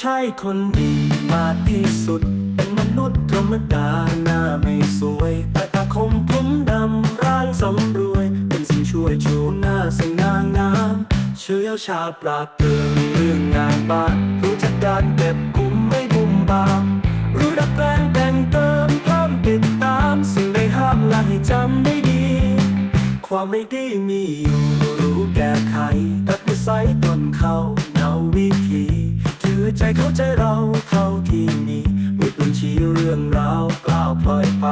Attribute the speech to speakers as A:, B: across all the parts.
A: ใช่คนดีมาที่สุด เป็นมนุษย์ธรรมดาหน้าไม่สวยแต่ตาคมผมดำร่างสำรวย เป็นสิ่งช่วยชูหน้าสง่างามเชื้อชาปราดเติมเรื่องงานบ้านรู้จักการเก็บกุมไม่บุ่มบามรู้ดัดแปลงแต่งเติมเพิ่มติดตามสิ่งใดห้ามและให้จำได้ดี ความไม่ดีมีอยู่รู้แก้ไข เรื่องราวกล่าวปล่อยไป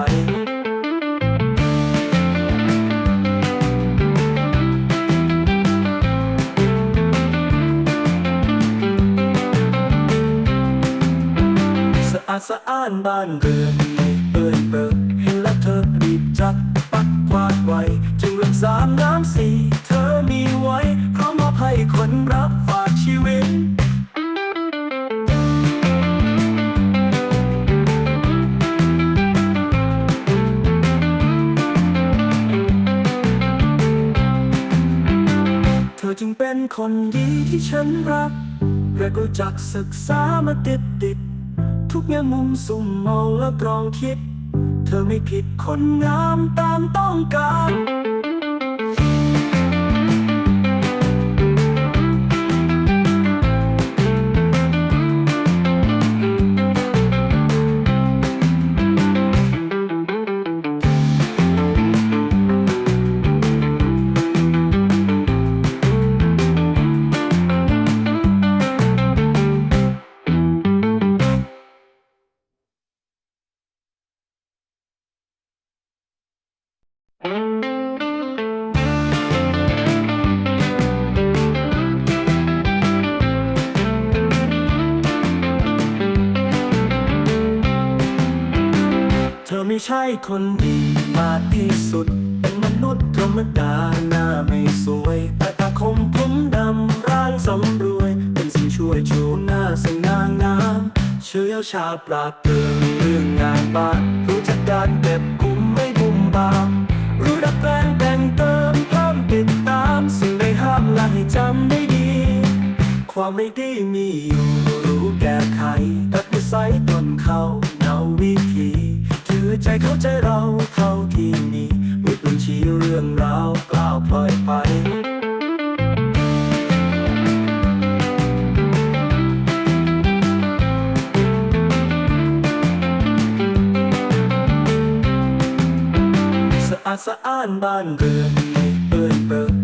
A: สะอาดสะอ้านบ้านเรือนไม่เปื้อนเปิดเห็น เป็นคนดีที่ฉันรักและรู้จักศึกษามาติดติด ทุกแง่มุมสุ่มมองและตรองคิด เธอไม่ผิดคนงามตามต้องการ อไม่ใช่คนดีมาที่สุด เป็นมนุษย์ธรรมดาหน้าไม่สวย แต่ตาคมผมดำร่างสำรวย เป็นสิ่งช่วยชูหน้าสง่างามเชื้อชาปราดเติมเรื่องงานบ้านรู้จักการเก็บกุมไม่บุ่มบามรู้ดัดแปลงแต่งเติมเพิ่มติดตามสิ่งใดห้ามและให้จำได้ดี ความไม่ดีมีอยู่รู้แก้ไขตัดนิสัยตนเขา เข้าใจเราเท่าที่มีมีปืนชี้เรื่องราวกล่าวปล่อยไปสะอาดสะอ้านบ้านเรือนไม่เปื้อนเปื้อน